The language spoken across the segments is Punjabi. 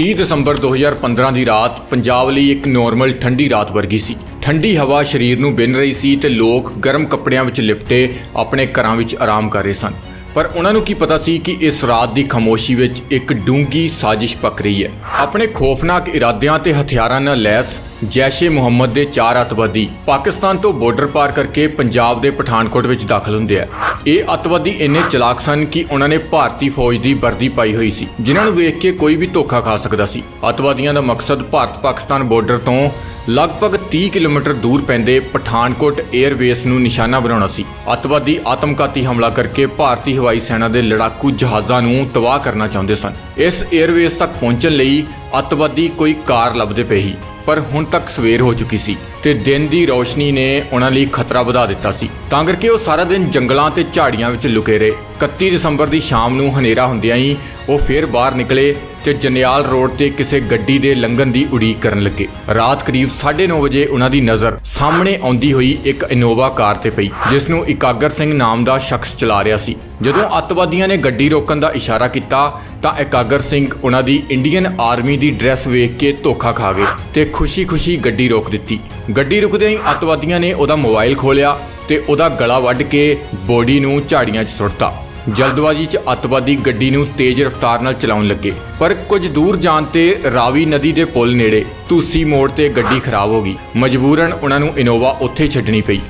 30 ਦਸੰਬਰ 2015 ਦੀ ਰਾਤ ਪੰਜਾਬ ਲਈ ਇੱਕ ਨੋਰਮਲ ਠੰਡੀ ਰਾਤ ਵਰਗੀ ਸੀ। ਠੰਡੀ ਹਵਾ ਸਰੀਰ ਨੂੰ ਬਿੰਨ ਰਹੀ ਸੀ ਤੇ ਲੋਕ ਗਰਮ ਕੱਪੜਿਆਂ ਵਿੱਚ ਲਿਪਟੇ ਆਪਣੇ ਘਰਾਂ ਵਿੱਚ ਆਰਾਮ ਕਰ ਰਹੇ ਸਨ। ਪਰ ਉਹਨਾਂ ਨੂੰ ਕੀ ਪਤਾ ਸੀ ਕਿ ਇਸ ਰਾਤ ਦੀ ਖਾਮੋਸ਼ੀ ਵਿੱਚ ਇੱਕ ਡੂੰਗੀ ਸਾਜ਼ਿਸ਼ ਪੱਕ ਰਹੀ ਹੈ। ਆਪਣੇ ਖੋਫਨਾਕ ਇਰਾਦਿਆਂ ਤੇ ਹਥਿਆਰਾਂ ਨਾਲ ਲੈਸ ਜੈਸ਼ੇ ਮੁਹੰਮਦ ਦੇ ਚਾਰ ਅੱਤਵਾਦੀ ਪਾਕਿਸਤਾਨ ਤੋਂ ਬਾਰਡਰ ਪਾਰ ਕਰਕੇ ਪੰਜਾਬ ਦੇ ਪਠਾਨਕੋਟ ਵਿੱਚ ਦਾਖਲ ਹੁੰਦੇ ਆ। ਇਹ ਅੱਤਵਾਦੀ ਇੰਨੇ ਚਲਾਕ ਸਨ ਕਿ ਉਹਨਾਂ ਨੇ ਭਾਰਤੀ ਫੌਜ ਦੀ ਵਰਦੀ ਪਾਈ ਹੋਈ ਸੀ, ਜਿਨ੍ਹਾਂ ਨੂੰ ਵੇਖ ਕੇ ਕੋਈ ਵੀ ਧੋਖਾ ਖਾ ਸਕਦਾ ਸੀ। ਅੱਤਵਾਦੀਆਂ ਦਾ ਮਕਸਦ ਭਾਰਤ ਪਾਕਿਸਤਾਨ ਬਾਰਡਰ ਤੋਂ ਲਗਭਗ 30 ਕਿਲੋਮੀਟਰ ਦੂਰ ਪੈਂਦੇ ਪਠਾਨਕੋਟ 에ਅਰਬੇਸ ਨੂੰ ਨਿਸ਼ਾਨਾ ਬਣਾਉਣਾ ਸੀ। ਅੱਤਵਾਦੀ ਆਤਮਘਾਤੀ ਹਮਲਾ ਕਰਕੇ ਭਾਰਤੀ ਹਵਾਈ ਸੈਨਾ ਦੇ ਲੜਾਕੂ ਜਹਾਜ਼ਾਂ ਨੂੰ ਤਬਾਹ ਕਰਨਾ ਚਾਹੁੰਦੇ ਸਨ। ਇਸ 에ਅਰਬੇਸ ਤੱਕ ਪਹੁੰਚਣ ਲਈ ਅੱਤਵਾਦੀ ਕੋਈ ਕਾਰ ਲੱਭਦੇ ਪਏ ਸੀ। ਪਰ ਹੁਣ ਤੱਕ ਸਵੇਰ ਹੋ ਚੁੱਕੀ ਸੀ ਤੇ ਦਿਨ ਦੀ ਰੌਸ਼ਨੀ ਨੇ ਉਹਨਾਂ ਲਈ ਖਤਰਾ ਵਧਾ ਦਿੱਤਾ ਸੀ। ਤਾਂ ਕਰਕੇ ਉਹ ਸਾਰਾ ਦਿਨ ਜੰਗਲਾਂ ਤੇ ਝਾੜੀਆਂ ਵਿੱਚ ਲੁਕੇ ਰਹੇ। 31 ਦਸੰਬਰ ਦੀ ਸ਼ਾਮ ਨੂੰ ਹਨੇਰਾ ਹੁੰਦਿਆਂ ਹੀ ਉਹ ਫੇਰ ਬਾਹਰ ਨਿਕਲੇ ਤੇ ਜਨਿਆਲ ਰੋਡ ਤੇ ਕਿਸੇ ਗੱਡੀ ਦੇ ਲੰਘਣ ਦੀ ਉਡੀਕ ਕਰਨ ਲੱਗੇ। ਰਾਤ ਕਰੀਬ 9:30 ਵਜੇ ਉਹਨਾਂ ਦੀ ਨਜ਼ਰ ਸਾਹਮਣੇ ਆਉਂਦੀ ਹੋਈ ਇੱਕ ਇਨੋਵਾ ਕਾਰ ਤੇ ਪਈ, ਜਿਸ ਨੂੰ ਇਕਾਗਰ ਸਿੰਘ ਨਾਮ ਦਾ ਸ਼ਖਸ ਚਲਾ ਰਿਹਾ ਸੀ। ਜਦੋਂ ਅੱਤਵਾਦੀਆਂ ਨੇ ਗੱਡੀ ਰੋਕਣ ਦਾ ਇਸ਼ਾਰਾ ਕੀਤਾ, ਤਾਂ ਇਕਾਗਰ ਸਿੰਘ ਉਹਨਾਂ ਦੀ ਇੰਡੀਅਨ ਆਰਮੀ ਦੀ ਡਰੈਸ ਵੇਖ ਕੇ ਧੋਖਾ ਖਾ ਗਏ ਤੇ ਖੁਸ਼ੀ-ਖੁਸ਼ੀ ਗੱਡੀ ਰੋਕ ਦਿੱਤੀ। ਗੱਡੀ ਰੁਕਦਿਆਂ ਹੀ ਅੱਤਵਾਦੀਆਂ ਨੇ ਉਹਦਾ ਮੋਬਾਈਲ ਖੋਲਿਆ ਤੇ ਉਹਦਾ ਗਲਾ ਵੱਢ ਕੇ ਬੋਡੀ ਨੂੰ ਝਾੜੀਆਂ 'ਚ ਸੁੱਟਤਾ। ਜਲਦਬਾਜ਼ੀ 'ਚ ਅੱਤਵਾਦੀ ਗੱਡੀ ਨੂੰ ਤੇਜ਼ ਰਫ਼ਤਾਰ ਨਾਲ ਚਲਾਉਣ ਲੱਗੇ, ਪਰ ਕੁਝ ਦੂਰ ਜਾਣ ਤੇ ਰਾਵੀ ਨਦੀ ਦੇ ਪੁਲ ਨੇੜੇ ਤੂਸੀ ਮੋੜ ਤੇ ਗੱਡੀ ਖਰਾਬ ਹੋ ਗਈ। ਮਜਬੂਰਨ ਉਹਨਾਂ ਨੂੰ ਇਨੋਵਾ ਉੱਥੇ ਛੱਡਣੀ ਪਈ।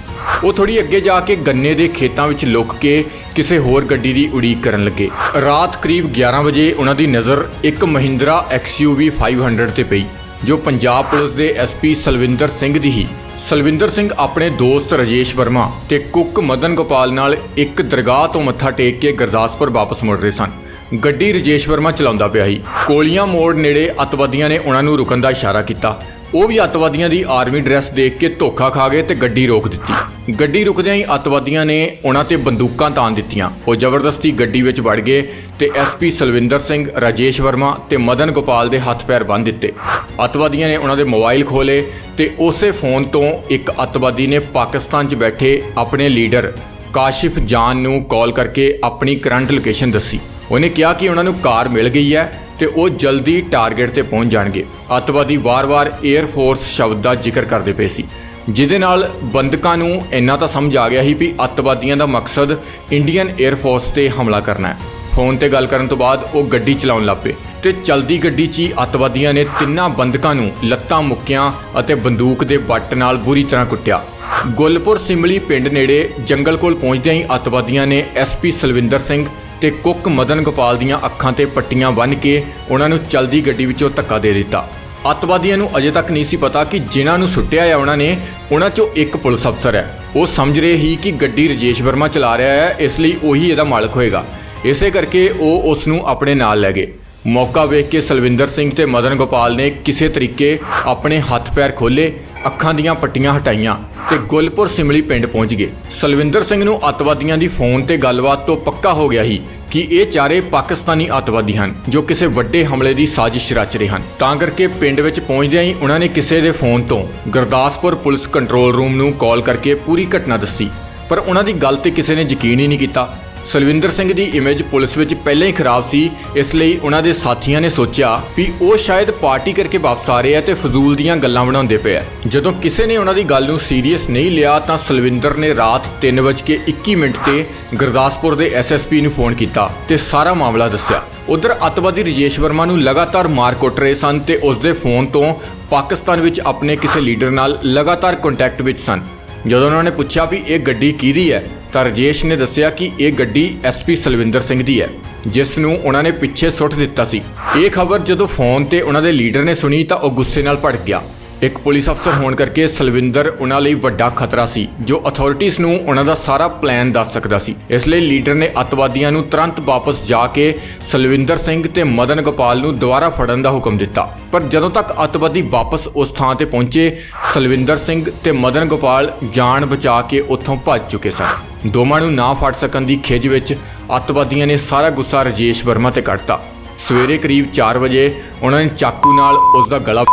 ਉਹ ਥੋੜੀ ਅੱਗੇ ਜਾ ਕੇ ਗੰਨੇ ਦੇ ਖੇਤਾਂ ਵਿੱਚ ਲੁਕ ਕੇ ਕਿਸੇ ਹੋਰ ਗੱਡੀ ਦੀ ਉਡੀਕ ਕਰਨ ਲੱਗੇ। ਰਾਤ ਕਰੀਬ 11 ਵਜੇ ਉਹਨਾਂ ਦੀ ਨਜ਼ਰ ਇੱਕ ਮਹਿੰਦਰਾ XUV 500 ਤੇ ਪਈ, ਜੋ ਪੰਜਾਬ ਪੁਲਿਸ ਦੇ ਐਸਪੀ ਸਲਵਿੰਦਰ ਸਿੰਘ ਦੀ ਹੀ ਸਲਵਿੰਦਰ ਸਿੰਘ ਆਪਣੇ ਦੋਸਤ ਰਜੇਸ਼ ਵਰਮਾ ਤੇ ਕੁੱਕ ਮਦਨ ਗੋਪਾਲ ਨਾਲ ਇੱਕ ਦਰਗਾਹ ਤੋਂ ਮੱਥਾ ਟੇਕ ਕੇ ਗੁਰਦਾਸਪੁਰ ਵਾਪਸ ਮੁੜ ਰਹੇ ਸਨ। ਗੱਡੀ ਰਜੇਸ਼ ਵਰਮਾ ਚਲਾਉਂਦਾ ਪਿਆ ਸੀ। ਕੋਲੀਆਂ ਮੋੜ ਨੇੜੇ ਅੱਤਵਾਦੀਆਂ ਨੇ ਉਹਨਾਂ ਨੂੰ ਰੁਕਣ ਦਾ ਇਸ਼ਾਰਾ ਕੀਤਾ। ਉਹ ਵੀ ਅੱਤਵਾਦੀਆਂ ਦੀ ਆਰਮੀ ਡਰੈਸ ਦੇਖ ਕੇ ਧੋਖਾ ਖਾ ਗਏ ਤੇ ਗੱਡੀ ਰੋਕ ਦਿੱਤੀ। ਗੱਡੀ ਰੁਕਦਿਆਂ ਹੀ ਅੱਤਵਾਦੀਆਂ ਨੇ ਉਹਨਾਂ ਤੇ ਬੰਦੂਕਾਂ ਤਾਣ ਦਿੱਤੀਆਂ। ਉਹ ਜ਼ਬਰਦਸਤੀ ਗੱਡੀ ਵਿੱਚ ਵੜ ਗਏ ਤੇ ਐਸਪੀ ਸਲਵਿੰਦਰ ਸਿੰਘ, ਰਾਜੇਸ਼ ਵਰਮਾ ਤੇ ਮਦਨ ਗੋਪਾਲ ਦੇ ਹੱਥ ਪੈਰ ਬੰਨ੍ਹ ਦਿੱਤੇ। ਅੱਤਵਾਦੀਆਂ ਨੇ ਉਹਨਾਂ ਦੇ ਮੋਬਾਈਲ ਖੋਲੇ ਤੇ ਉਸੇ ਫੋਨ ਤੋਂ ਇੱਕ ਅੱਤਵਾਦੀ ਨੇ ਪਾਕਿਸਤਾਨ 'ਚ ਬੈਠੇ ਆਪਣੇ ਲੀਡਰ ਕਾਸ਼ਿਫ ਜਾਨ ਨੂੰ ਕਾਲ ਕਰਕੇ ਆਪਣੀ ਕਰੰਟ ਲੋਕੇਸ਼ਨ ਦੱਸੀ। ਉਹਨੇ ਕਿਹਾ ਕਿ ਉਹਨਾਂ ਨੂੰ ਕਾਰ ਮਿਲ ਗਈ ਹੈ ਤੇ ਉਹ ਜਲਦੀ ਟਾਰਗੇਟ ਤੇ ਪਹੁੰਚ ਜਾਣਗੇ। ਅੱਤਵਾਦੀ ਵਾਰ-ਵਾਰ 에ਅਰ ਫੋਰਸ ਸ਼ਬਦ ਦਾ ਜ਼ਿਕਰ ਕਰਦੇ ਪਏ ਸੀ। ਜਿਹਦੇ ਨਾਲ ਬੰਦਕਾਂ ਨੂੰ ਇੰਨਾ ਤਾਂ ਸਮਝ ਆ ਗਿਆ ਸੀ ਵੀ ਅੱਤਵਾਦੀਆਂ ਦਾ ਮਕਸਦ ਇੰਡੀਅਨ 에ਅਰ ਫੋਰਸ ਤੇ ਹਮਲਾ ਕਰਨਾ ਹੈ। ਫੋਨ ਤੇ ਗੱਲ ਕਰਨ ਤੋਂ ਬਾਅਦ ਉਹ ਗੱਡੀ ਚਲਾਉਣ ਲੱਗ ਪਏ ਤੇ ਚਲਦੀ ਗੱਡੀ 'ਚ ਹੀ ਅੱਤਵਾਦੀਆਂ ਨੇ ਤਿੰਨਾਂ ਬੰਦਕਾਂ ਨੂੰ ਲੱਤਾਂ ਮੁੱਕਿਆਂ ਅਤੇ ਬੰਦੂਕ ਦੇ ਬੱਟ ਨਾਲ ਬੁਰੀ ਤਰ੍ਹਾਂ ਕੁੱਟਿਆ। ਗੁੱਲਪੁਰ ਸਿਮਲੀ ਪਿੰਡ ਨੇੜੇ ਜੰਗਲ ਕੋਲ ਪਹੁੰਚਦਿਆਂ ਹੀ ਅੱਤਵਾਦੀਆਂ ਨੇ ਐਸਪੀ ਸਲਵਿੰਦਰ ਸਿੰਘ ਤੇ ਕੁੱਕ ਮਦਨ ਗੋਪਾਲ ਦੀਆਂ ਅੱਖਾਂ ਤੇ ਪੱਟੀਆਂ ਬੰਨ੍ਹ ਕੇ ਉਹਨਾਂ ਨੂੰ ਚਲਦੀ ਗੱਡੀ ਵਿੱਚੋਂ ਧੱਕਾ ਦੇ ਦਿੱਤਾ। ਅੱਤਵਾਦੀਆਂ ਨੂੰ ਅਜੇ ਤੱਕ ਨਹੀਂ ਸੀ ਪਤਾ ਕਿ ਜਿਨ੍ਹਾਂ ਨੂੰ ਸੁੱਟਿਆ ਹੈ, ਉਹਨਾਂ ਨੇ ਉਹਨਾਂ 'ਚੋਂ ਇੱਕ ਪੁਲਿਸ ਅਫਸਰ ਹੈ। ਉਹ ਸਮਝ ਰਹੇ ਹੀ ਕਿ ਗੱਡੀ ਰਜੇਸ਼ ਵਰਮਾ ਚਲਾ ਰਿਹਾ ਹੈ, ਇਸ ਲਈ ਉਹੀ ਇਹਦਾ ਮਾਲਕ ਹੋਏਗਾ। ਇਸੇ ਕਰਕੇ ਉਹ ਉਸ ਨੂੰ ਆਪਣੇ ਨਾਲ ਲੈ ਗਏ। ਮੌਕਾ ਵੇਖ ਕੇ ਸਲਵਿੰਦਰ ਸਿੰਘ ਤੇ ਮਦਨ ਗੋਪਾਲ ਨੇ ਕਿਸੇ ਤਰੀਕੇ ਆਪਣੇ ਹੱਥ ਪੈਰ ਖੋਲੇ ਅੱਖਾਂ ਦੀਆਂ ਪੱਟੀਆਂ ਹਟਾਈਆਂ ਤੇ ਗੁਲਪੁਰ ਸਿਮਲੀ ਪਿੰਡ ਪਹੁੰਚ ਗਏ। ਸਲਵਿੰਦਰ ਸਿੰਘ ਨੂੰ ਅੱਤਵਾਦੀਆਂ ਦੀ ਫੋਨ ਤੇ ਗੱਲਬਾਤ ਤੋਂ ਪੱਕਾ ਹੋ ਗਿਆ ਸੀ ਕਿ ਇਹ ਚਾਰੇ ਪਾਕਿਸਤਾਨੀ ਅੱਤਵਾਦੀ ਹਨ, ਜੋ ਕਿਸੇ ਵੱਡੇ ਹਮਲੇ ਦੀ ਸਾਜ਼ਿਸ਼ ਰਚ ਰਹੇ ਹਨ। ਤਾਂ ਕਰਕੇ ਪਿੰਡ ਵਿੱਚ ਪਹੁੰਚਦਿਆਂ ਹੀ ਉਹਨਾਂ ਨੇ ਕਿਸੇ ਦੇ ਫੋਨ ਤੋਂ ਗੁਰਦਾਸਪੁਰ ਪੁਲਿਸ ਕੰਟਰੋਲ ਰੂਮ ਨੂੰ ਕਾਲ ਕਰਕੇ ਪੂਰੀ ਘਟਨਾ ਦੱਸੀ। ਪਰ ਉਹਨਾਂ ਦੀ ਗੱਲ ਤੇ ਕਿਸੇ ਨੇ ਯਕੀਨ ਹੀ ਨਹੀਂ ਕੀਤਾ। ਸਲਵਿੰਦਰ ਸਿੰਘ ਦੀ ਇਮੇਜ ਪੁਲਿਸ ਵਿੱਚ ਪਹਿਲਾਂ ਹੀ ਖਰਾਬ ਸੀ, ਇਸ ਲਈ ਉਹਨਾਂ ਦੇ ਸਾਥੀਆਂ ਨੇ ਸੋਚਿਆ ਵੀ ਉਹ ਸ਼ਾਇਦ ਪਾਰਟੀ ਕਰਕੇ ਵਾਪਸ ਆ ਰਹੇ ਆ ਤੇ ਫਜ਼ੂਲ ਦੀਆਂ ਗੱਲਾਂ ਬਣਾਉਂਦੇ ਪਏ ਆ। ਜਦੋਂ ਕਿਸੇ ਨੇ ਉਹਨਾਂ ਦੀ ਗੱਲ ਨੂੰ ਸੀਰੀਅਸ ਨਹੀਂ ਲਿਆ ਤਾਂ ਸਲਵਿੰਦਰ ਨੇ ਰਾਤ 3:21 ਮਿੰਟ ਤੇ ਗੁਰਦਾਸਪੁਰ ਦੇ ਐਸਐਸਪੀ ਨੂੰ ਫੋਨ ਕੀਤਾ ਤੇ ਸਾਰਾ ਮਾਮਲਾ ਦੱਸਿਆ। ਉਧਰ ਅੱਤਵਾਦੀ ਰਜੇਸ਼ ਵਰਮਾ ਨੂੰ ਲਗਾਤਾਰ ਮਾਰ ਕੁੱਟ ਰਹੇ ਸਨ ਤੇ ਉਸ ਦੇ ਫੋਨ ਤੋਂ ਪਾਕਿਸਤਾਨ ਵਿੱਚ ਆਪਣੇ ਕਿਸੇ ਲੀਡਰ ਨਾਲ ਲਗਾਤਾਰ ਕੰਟੈਕਟ ਵਿੱਚ ਸਨ। ਜਦੋਂ ਉਹਨਾਂ ਨੇ ਪੁੱਛਿਆ ਵੀ ਇਹ ਗੱਡੀ ਕਿਹਦੀ ਹੈ ਤਾਂ ਰਜੇਸ਼ ਨੇ ਦੱਸਿਆ ਕਿ ਇਹ ਗੱਡੀ ਐਸਪੀ ਸਲਵਿੰਦਰ ਸਿੰਘ ਦੀ ਹੈ, ਜਿਸ ਨੂੰ ਉਹਨਾਂ ਨੇ ਪਿੱਛੇ ਸੁੱਟ ਦਿੱਤਾ ਸੀ। ਇਹ ਖਬਰ ਜਦੋਂ ਫੋਨ ਤੇ ਉਹਨਾਂ ਦੇ ਲੀਡਰ ਨੇ ਸੁਣੀ ਤਾਂ ਉਹ ਗੁੱਸੇ ਨਾਲ ਭੜਕ ਗਿਆ। ਇੱਕ ਪੁਲਿਸ ਅਫਸਰ ਹੋਣ ਕਰਕੇ ਸਲਵਿੰਦਰ ਉਹਨਾਂ ਲਈ ਵੱਡਾ ਖਤਰਾ ਸੀ, ਜੋ ਅਥਾਰਟੀਆਂ ਨੂੰ ਉਹਨਾਂ ਦਾ ਸਾਰਾ ਪਲਾਨ ਦੱਸ ਸਕਦਾ ਸੀ। ਇਸ ਲਈ ਲੀਡਰ ਨੇ ਅੱਤਵਾਦੀਆਂ ਨੂੰ ਤੁਰੰਤ ਵਾਪਸ ਜਾ ਕੇ ਸਲਵਿੰਦਰ ਸਿੰਘ ਤੇ ਮਦਨ ਗੋਪਾਲ ਨੂੰ ਦੁਬਾਰਾ ਫੜਨ ਦਾ ਹੁਕਮ ਦਿੱਤਾ। ਪਰ ਜਦੋਂ ਤੱਕ ਅੱਤਵਾਦੀ ਵਾਪਸ ਉਸ ਥਾਂ ਤੇ ਪਹੁੰਚੇ, ਸਲਵਿੰਦਰ ਸਿੰਘ ਤੇ ਮਦਨ ਗੋਪਾਲ ਜਾਨ ਬਚਾ ਕੇ ਉੱਥੋਂ ਭੱਜ ਚੁੱਕੇ ਸਨ। ਦੋਵਾਂ ਨੂੰ ਨਾ ਫੜ ਸਕਣ ਦੀ ਖਿੱਚ ਵਿੱਚ ਅੱਤਵਾਦੀਆਂ ਨੇ ਸਾਰਾ ਗੁੱਸਾ ਰਜੇਸ਼ ਵਰਮਾ ਤੇ ਕੱਢਤਾ। ਸਵੇਰੇ ਕਰੀਬ 4 ਵਜੇ ਉਹਨਾਂ ਨੇ ਚਾਕੂ ਨਾਲ ਉਸ ਦਾ ਗਲਾ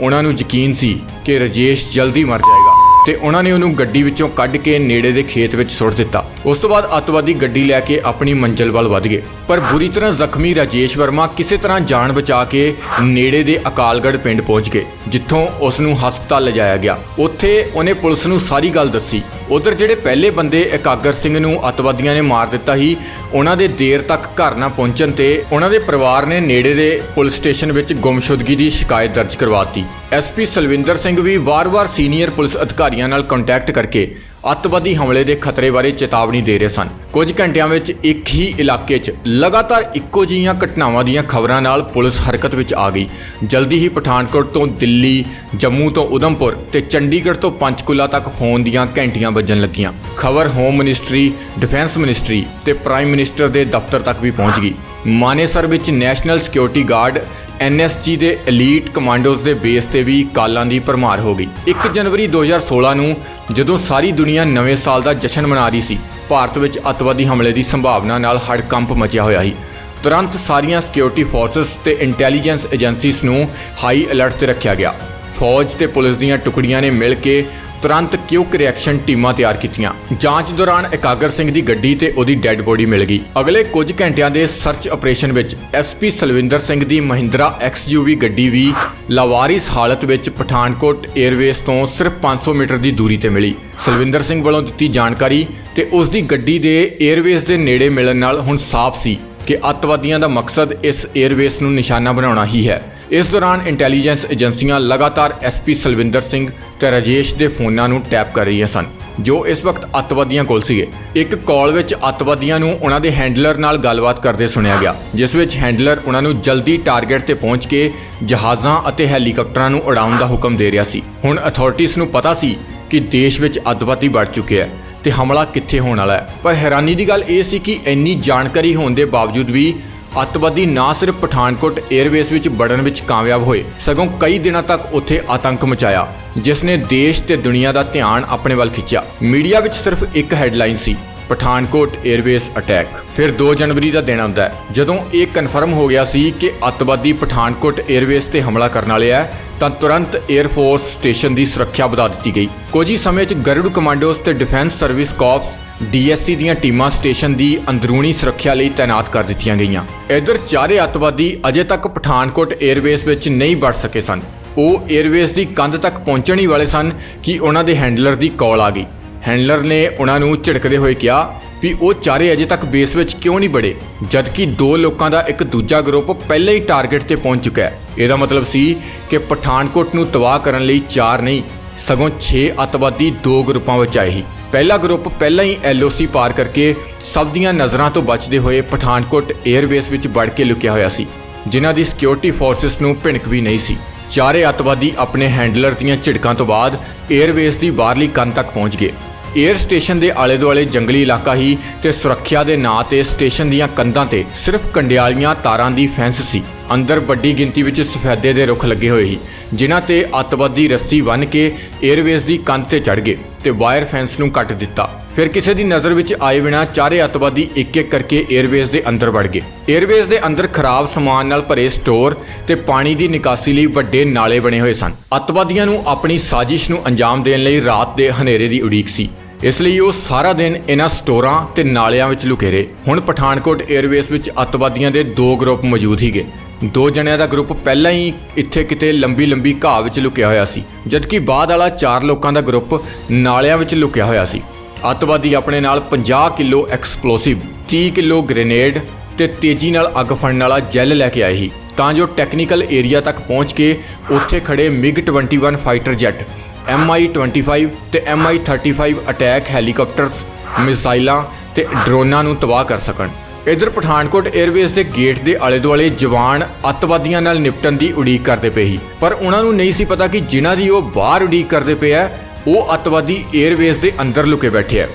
ਉਹਨਾਂ ਨੂੰ ਯਕੀਨ ਸੀ ਕਿ ਰਾਜੇਸ਼ ਜਲਦੀ ਮਰ ਜਾਏਗਾ ਤੇ ਉਹਨਾਂ ਨੇ ਉਹਨੂੰ ਗੱਡੀ ਵਿੱਚੋਂ ਕੱਢ ਕੇ ਨੇੜੇ ਦੇ ਖੇਤ ਵਿੱਚ ਸੁੱਟ ਦਿੱਤਾ। ਉਸ ਤੋਂ ਬਾਅਦ ਅੱਤਵਾਦੀ ਗੱਡੀ ਲੈ ਕੇ ਆਪਣੀ ਮੰਜ਼ਿਲ ਵੱਲ ਵਧ ਗਏ। ਪਰ ਬੁਰੀ ਤਰ੍ਹਾਂ ਜ਼ਖਮੀ ਰਾਜੇਸ਼ ਵਰਮਾ ਕਿਸੇ ਤਰ੍ਹਾਂ ਜਾਨ ਬਚਾ ਕੇ ਨੇੜੇ ਦੇ ਅਕਾਲਗੜ੍ਹ ਪਿੰਡ ਪਹੁੰਚ ਗਏ, ਜਿੱਥੋਂ ਉਸ ਨੂੰ ਹਸਪਤਾਲ ਲਿਜਾਇਆ ਗਿਆ। ਉੱਥੇ ਉਹਨੇ ਪੁਲਿਸ ਨੂੰ ਸਾਰੀ ਗੱਲ ਦੱਸੀ। ਉਧਰ ਜਿਹੜੇ ਪਹਿਲੇ ਬੰਦੇ ਇਕਾਗਰ ਸਿੰਘ ਨੂੰ ਅਤਵਾਦੀਆਂ ਨੇ ਮਾਰ ਦਿੱਤਾ ਸੀ, ਉਹਨਾਂ ਦੇ ਦੇਰ ਤੱਕ ਘਰ ਨਾ ਪਹੁੰਚਣ ਤੇ ਉਹਨਾਂ ਦੇ ਪਰਿਵਾਰ ਨੇ ਨੇੜੇ ਦੇ ਪੁਲਿਸ ਸਟੇਸ਼ਨ ਵਿੱਚ ਗੁੰਮਸ਼ੁਦਗੀ ਦੀ ਸ਼ਿਕਾਇਤ ਦਰਜ ਕਰਵਾਤੀ ਐਸਪੀ ਸਲਵਿੰਦਰ ਸਿੰਘ ਵੀ ਵਾਰ-ਵਾਰ ਸੀਨੀਅਰ ਪੁਲਿਸ ਅਧਿਕਾਰੀਆਂ ਨਾਲ ਕੰਟੈਕਟ ਕਰਕੇ ਅੱਤਵਾਦੀ ਹਮਲੇ ਦੇ ਖਤਰੇ ਬਾਰੇ ਚੇਤਾਵਨੀ ਦੇ ਰਹੇ ਸਨ। ਕੁਝ ਘੰਟਿਆਂ ਵਿੱਚ ਇੱਕ ਹੀ ਇਲਾਕੇ 'ਚ ਲਗਾਤਾਰ ਇੱਕੋ ਜਿਹੀਆਂ ਘਟਨਾਵਾਂ ਦੀਆਂ ਖਬਰਾਂ ਨਾਲ ਪੁਲਿਸ ਹਰਕਤ ਵਿੱਚ ਆ ਗਈ। ਜਲਦੀ ਹੀ ਪਠਾਨਕੋਟ ਤੋਂ ਦਿੱਲੀ, ਜੰਮੂ ਤੋਂ ਉਧਮਪੁਰ ਤੇ ਚੰਡੀਗੜ੍ਹ ਤੋਂ ਪੰਚਕੂਲਾ ਤੱਕ ਫੋਨ ਦੀਆਂ ਘੰਟੀਆਂ ਵੱਜਣ ਲੱਗੀਆਂ। ਖਬਰ ਹੋਮ ਮਿਨਿਸਟਰੀ ਡਿਫੈਂਸ ਮਿਨਿਸਟਰੀ ਤੇ ਪ੍ਰਾਈਮ ਮਿਨਿਸਟਰ ਦੇ ਦਫ਼ਤਰ ਤੱਕ ਵੀ ਪਹੁੰਚ ਗਈ। ਮਾਨੇਸਰ ਵਿੱਚ ਨੈਸ਼ਨਲ ਸਿਕਿਉਰਿਟੀ ਗਾਰਡ ਐਨਐਸਜੀ ਦੇ ਐਲੀਟ ਕਮਾਂਡੋਜ਼ ਦੇ ਬੇਸ ਤੇ ਵੀ ਕਾਲਾਂ ਦੀ ਭਰਮਾਰ ਹੋ ਗਈ। 1 ਜਨਵਰੀ 2016 ਨੂੰ ਜਦੋਂ ਸਾਰੀ ਦੁਨੀਆ ਨਵੇਂ ਸਾਲ ਦਾ ਜਸ਼ਨ ਮਨਾ ਰਹੀ ਸੀ, ਭਾਰਤ ਵਿੱਚ ਅੱਤਵਾਦੀ ਹਮਲੇ ਦੀ ਸੰਭਾਵਨਾ ਨਾਲ ਹੜਕੰਪ ਮਚਿਆ ਹੋਇਆ ਸੀ। ਤੁਰੰਤ ਸਾਰੀਆਂ ਸਿਕਿਉਰਿਟੀ ਫੋਰਸਸ ਤੇ ਇੰਟੈਲੀਜੈਂਸ ਏਜੰਸੀਜ਼ ਨੂੰ ਹਾਈ ਅਲਰਟ ਤੇ ਰੱਖਿਆ ਗਿਆ। ਫੌਜ ਤੇ ਪੁਲਿਸ ਦੀਆਂ ਟੁਕੜੀਆਂ ਨੇ ਮਿਲ ਕੇ ਤੁਰੰਤ ਕਿਊਕ ਰਿਐਕਸ਼ਨ ਟੀਮਾਂ ਤਿਆਰ ਕੀਤੀਆਂ। ਜਾਂਚ ਦੌਰਾਨ ਇਕਾਗਰ ਸਿੰਘ ਦੀ ਗੱਡੀ ਤੇ ਉਹਦੀ ਡੈੱਡ ਬੋਡੀ ਮਿਲ ਗਈ। ਅਗਲੇ ਕੁਝ ਘੰਟਿਆਂ ਦੇ ਸਰਚ ਆਪਰੇਸ਼ਨ ਵਿੱਚ ਐਸਪੀ ਸਲਵਿੰਦਰ ਸਿੰਘ ਦੀ ਮਹਿੰਦਰਾ ਐਕਸਯੂਵੀ ਗੱਡੀ ਵੀ ਲਾਵਾਰਿਸ ਹਾਲਤ ਵਿੱਚ ਪਠਾਨਕੋਟ 에ਅਰਵੇਸ ਤੋਂ ਸਿਰਫ 500 ਮੀਟਰ ਦੀ ਦੂਰੀ ਤੇ ਮਿਲੀ। ਸਲਵਿੰਦਰ ਸਿੰਘ ਵੱਲੋਂ ਦਿੱਤੀ ਜਾਣਕਾਰੀ ਤੇ ਉਸ ਦੀ ਗੱਡੀ ਦੇ 에ਅਰਵੇਸ ਦੇ ਨੇੜੇ ਮਿਲਣ ਨਾਲ ਹੁਣ ਸਾਫ਼ ਸੀ। ਕਿ ਅੱਤਵਾਦੀਆਂ ਦਾ ਮਕਸਦ ਇਸ 에ਅਰਵੇਸ ਨੂੰ ਨਿਸ਼ਾਨਾ ਬਣਾਉਣਾ ਹੀ ਹੈ। ਇਸ ਦੌਰਾਨ ਇੰਟੈਲੀਜੈਂਸ ਏਜੰਸੀਆਂ ਲਗਾਤਾਰ ਐਸਪੀ ਸਲਵਿੰਦਰ ਸਿੰਘ ਤੇ ਰਾਜੇਸ਼ ਦੇ ਫੋਨਾਂ ਨੂੰ ਟੈਪ ਕਰ ਰਹੀਆਂ ਸਨ, ਜੋ ਇਸ ਵਕਤ ਅੱਤਵਾਦੀਆਂ ਕੋਲ ਸੀਗੇ। ਇੱਕ ਕਾਲ ਵਿੱਚ ਅੱਤਵਾਦੀਆਂ ਨੂੰ ਉਹਨਾਂ ਦੇ ਹੈਂਡਲਰ ਨਾਲ ਗੱਲਬਾਤ ਕਰਦੇ ਸੁਣਿਆ ਗਿਆ, ਜਿਸ ਵਿੱਚ ਹੈਂਡਲਰ ਉਹਨਾਂ ਨੂੰ ਜਲਦੀ ਟਾਰਗੇਟ ਤੇ ਪਹੁੰਚ ਕੇ ਜਹਾਜ਼ਾਂ ਅਤੇ ਹੈਲੀਕਾਪਟਰਾਂ ਨੂੰ ਉਡਾਉਣ ਦਾ ਹੁਕਮ ਦੇ ਰਿਹਾ ਸੀ। ਹੁਣ ਅਥਾਰਟੀਆਂ ਨੂੰ ਪਤਾ ਸੀ ਕਿ ਦੇਸ਼ ਵਿੱਚ ਅੱਤਵਾਦੀ ਵੱਧ ਚੁੱਕੇ ਹੈ। ਤੇ ਹਮਲਾ ਕਿੱਥੇ ਹੋਣ ਵਾਲਾ ਹੈ? ਪਰ ਹੈਰਾਨੀ ਦੀ ਗੱਲ ਇਹ ਸੀ ਕਿ ਇੰਨੀ ਜਾਣਕਾਰੀ ਹੋਣ ਦੇ ਬਾਵਜੂਦ ਵੀ ਅੱਤਵਾਦੀ ਨਾ ਸਿਰਫ ਪਠਾਨਕੋਟ 에ਅਰਬੇਸ ਵਿੱਚ ਵੜਨ ਵਿੱਚ ਕਾਮਯਾਬ ਹੋਏ, ਸਗੋਂ ਕਈ ਦਿਨਾਂ ਤੱਕ ਉੱਥੇ ਆਤੰਕ ਮਚਾਇਆ, ਜਿਸ ਨੇ ਦੇਸ਼ ਤੇ ਦੁਨੀਆ ਦਾ ਧਿਆਨ ਆਪਣੇ ਵੱਲ ਖਿੱਚਿਆ। ਮੀਡੀਆ ਵਿੱਚ ਸਿਰਫ ਇੱਕ ਹੈਡਲਾਈਨ ਸੀ, ਪਠਾਨਕੋਟ 에ਅਰਬੇਸ ਅਟੈਕ। ਫਿਰ 2 ਜਨਵਰੀ ਦਾ ਦਿਨ ਆਉਂਦਾ ਜਦੋਂ ਇਹ ਕਨਫਰਮ ਹੋ ਗਿਆ ਸੀ ਕਿ ਅੱਤਵਾਦੀ ਪਠਾਨਕੋਟ 에ਅਰਬੇਸ ਤੇ ਹਮਲਾ ਕਰਨ ਵਾਲੇ ਆ ਤਾਂ ਤੁਰੰਤ 에ਅਰ ਸਟੇਸ਼ਨ ਦੀ ਸੁਰੱਖਿਆ ਵਧਾ ਦਿੱਤੀ ਗਈ। ਕੁਝ ਹੀ ਸਮੇਂ 'ਚ ਗਰੁੜ ਕਮਾਂਡੋਸ ਤੇ ਡਿਫੈਂਸ ਸਰਵਿਸ ਕਾਰਪਸ ਡੀਐਸਸੀ ਦੀਆਂ ਟੀਮਾਂ ਸਟੇਸ਼ਨ ਦੀ ਅੰਦਰੂਨੀ ਸੁਰੱਖਿਆ ਲਈ ਤਾਇਨਾਤ ਕਰ ਦਿੱਤੀਆਂ ਗਈਆਂ। ਇਧਰ ਚਾਰੇ ਅਤਵਾਦੀ ਅਜੇ ਤੱਕ ਪਠਾਨਕੋਟ 에ਅਰਬੇਸ ਵਿੱਚ ਨਹੀਂ ਵੜ ਸਕੇ ਸਨ। ਉਹ 에ਅਰਬੇਸ ਦੀ ਕੰਧ ਤੱਕ ਪਹੁੰਚਣ ਹੀ ਵਾਲੇ ਸਨ ਕਿ ਉਹਨਾਂ ਦੇ ਹੈਂਡਲਰ ਦੀ ਕਾਲ ਆ ਗਈ। ਹੈਂਡਲਰ ਨੇ ਉਹਨਾਂ ਨੂੰ ਝਿੜਕਦੇ ਹੋਏ ਕਿਹਾ ਵੀ ਉਹ ਚਾਰੇ ਅਜੇ ਤੱਕ ਬੇਸ ਵਿੱਚ ਕਿਉਂ ਨਹੀਂ ਬੜੇ, ਜਦਕਿ ਦੋ ਲੋਕਾਂ ਦਾ ਇੱਕ ਦੂਜਾ ਗਰੁੱਪ ਪਹਿਲਾਂ ਹੀ ਟਾਰਗੇਟ ਤੇ ਪਹੁੰਚ ਚੁੱਕਾ ਹੈ। ਇਹਦਾ ਮਤਲਬ ਸੀ ਕਿ ਪਠਾਨਕੋਟ ਨੂੰ ਤਬਾਹ ਕਰਨ ਲਈ ਚਾਰ ਨਹੀਂ, ਸਗੋਂ 6 ਅੱਤਵਾਦੀ ਦੋ ਗਰੁੱਪਾਂ ਵਿੱਚ ਆਏ ਸੀ। ਪਹਿਲਾ ਗਰੁੱਪ ਪਹਿਲਾਂ ਹੀ ਐਲਓਸੀ ਪਾਰ ਕਰਕੇ ਸਭ ਦੀਆਂ ਨਜ਼ਰਾਂ ਤੋਂ ਬਚਦੇ ਹੋਏ ਪਠਾਨਕੋਟ 에ਅਰਬੇਸ ਵਿੱਚ ਵੜ ਕੇ ਲੁਕਿਆ ਹੋਇਆ ਸੀ, ਜਿਨ੍ਹਾਂ ਦੀ ਸਿਕਿਉਰਿਟੀ ਫੋਰਸਸ ਨੂੰ ਭਿਣਕ ਵੀ ਨਹੀਂ ਸੀ। ਚਾਰੇ ਅੱਤਵਾਦੀ ਆਪਣੇ ਹੈਂਡਲਰ ਦੀਆਂ ਝਿੜਕਾਂ ਤੋਂ ਬਾਅਦ 에ਅਰਬੇਸ ਦੀ ਬਾਹਰਲੀ ਕੰਧ ਤੱਕ ਪਹੁੰਚ ਗਏ। ਏਅਰ ਸਟੇਸ਼ਨ ਦੇ ਆਲੇ ਦੁਆਲੇ ਜੰਗਲੀ ਇਲਾਕਾ ਹੀ ਤੇ ਸੁਰੱਖਿਆ ਦੇ ਨਾਂ ਤੇ ਸਟੇਸ਼ਨ ਦੀਆਂ ਕੰਧਾਂ ਤੇ ਸਿਰਫ ਕੰਡਿਆਲੀਆਂ ਤਾਰਾਂ ਦੀ ਫੈਂਸ ਸੀ। ਅੰਦਰ ਵੱਡੀ ਗਿਣਤੀ ਵਿੱਚ ਸਫੈਦੇ ਦੇ ਰੁੱਖ ਲੱਗੇ ਹੋਏ ਸੀ, ਜਿਨ੍ਹਾਂ ਤੇ ਅੱਤਵਾਦੀ ਰੱਸੀ ਬੰਨ ਕੇ ਏਅਰਵੇਜ਼ ਦੀ ਕੰਧ ਤੇ ਚੜ ਗਏ ਤੇ ਵਾਇਰ ਫੈਂਸ ਨੂੰ ਕੱਟ ਦਿੱਤਾ। ਫਿਰ ਕਿਸੇ ਦੀ ਨਜ਼ਰ ਵਿੱਚ ਆਏ ਬਿਨਾ ਚਾਰੇ ਅੱਤਵਾਦੀ ਇੱਕ ਇੱਕ ਕਰਕੇ ਏਅਰਵੇਜ਼ ਦੇ ਅੰਦਰ ਵੜ ਗਏ। ਏਅਰਵੇਜ਼ ਦੇ ਅੰਦਰ ਖਰਾਬ ਸਮਾਨ ਨਾਲ ਭਰੇ ਸਟੋਰ ਤੇ ਪਾਣੀ ਦੀ ਨਿਕਾਸੀ ਲਈ ਵੱਡੇ ਨਾਲੇ ਬਣੇ ਹੋਏ ਸਨ। ਅੱਤਵਾਦੀਆਂ ਨੂੰ ਆਪਣੀ ਸਾਜ਼ਿਸ਼ ਨੂੰ ਅੰਜਾਮ ਦੇਣ ਲਈ ਰਾਤ ਦੇ ਹਨੇਰੇ ਦੀ ਉਡੀਕ ਸੀ। ਇਸ ਲਈ ਉਹ ਸਾਰਾ ਦਿਨ ਇਹਨਾਂ ਸਟੋਰਾਂ ਤੇ ਨਾਲਿਆਂ ਵਿੱਚ ਲੁਕੇ ਰਹੇ। ਹੁਣ ਪਠਾਨਕੋਟ 에ਅਰਵੇਜ਼ ਵਿੱਚ ਅੱਤਵਾਦੀਆਂ ਦੇ ਦੋ ਗਰੁੱਪ ਮੌਜੂਦ ਹੀਗੇ ਦੋ ਜਣਿਆਂ ਦਾ ਗਰੁੱਪ ਪਹਿਲਾਂ ਹੀ ਇੱਥੇ ਕਿਤੇ ਲੰਬੀ ਲੰਬੀ ਘਾਹ ਵਿੱਚ ਲੁਕਿਆ ਹੋਇਆ ਸੀ, ਜਦਕਿ ਬਾਅਦ ਵਾਲਾ ਚਾਰ ਲੋਕਾਂ ਦਾ ਗਰੁੱਪ ਨਾਲਿਆਂ ਵਿੱਚ ਲੁਕਿਆ ਹੋਇਆ ਸੀ। ਅੱਤਵਾਦੀ ਆਪਣੇ ਨਾਲ 50 ਕਿਲੋ ਐਕਸਪਲੋਸਿਵ 30 ਕਿਲੋ ਗ੍ਰੇਨੇਡ ਤੇ ਤੇਜ਼ੀ ਨਾਲ ਅੱਗ ਫੜਨ ਵਾਲਾ ਜੈਲ ਲੈ ਕੇ ਆਏ ਸੀ। ਤਾਂ ਜੋ ਟੈਕਨੀਕਲ ਏਰੀਆ ਤੱਕ ਪਹੁੰਚ ਕੇ ਉੱਥੇ ਖੜੇ ਮਿਗ 21 ਫਾਈਟਰ ਜੈਟ MI-25 ਤੇ MI-35 ਅਟੈਕ ਹੈਲੀਕਾਪਟਰਸ ਮਿਸਾਈਲਾਂ ਤੇ ਡਰੋਨਾਂ ਨੂੰ ਤਬਾਹ ਕਰ ਸਕਣ। ਇਧਰ ਪਠਾਨਕੋਟ 에ਅਰਵੇਜ਼ ਦੇ ਗੇਟ ਦੇ ਆਲੇ ਦੁਆਲੇ ਜਵਾਨ ਅੱਤਵਾਦੀਆਂ ਨਾਲ ਨਿਪਟਣ ਦੀ ਉਡੀਕ ਕਰਦੇ ਪਏ ਸੀ। ਪਰ ਉਹਨਾਂ ਨੂੰ ਨਹੀਂ ਸੀ ਪਤਾ ਕਿ ਜਿਨ੍ਹਾਂ ਦੀ ਉਹ ਬਾਹਰ ਉਡੀਕ ਕਰਦੇ ਪਏ ਆ, ਉਹ ਅੱਤਵਾਦੀ 에ਅਰਵੇਜ਼ ਦੇ ਅੰਦਰ ਲੁਕੇ ਬੈਠੇ ਆ।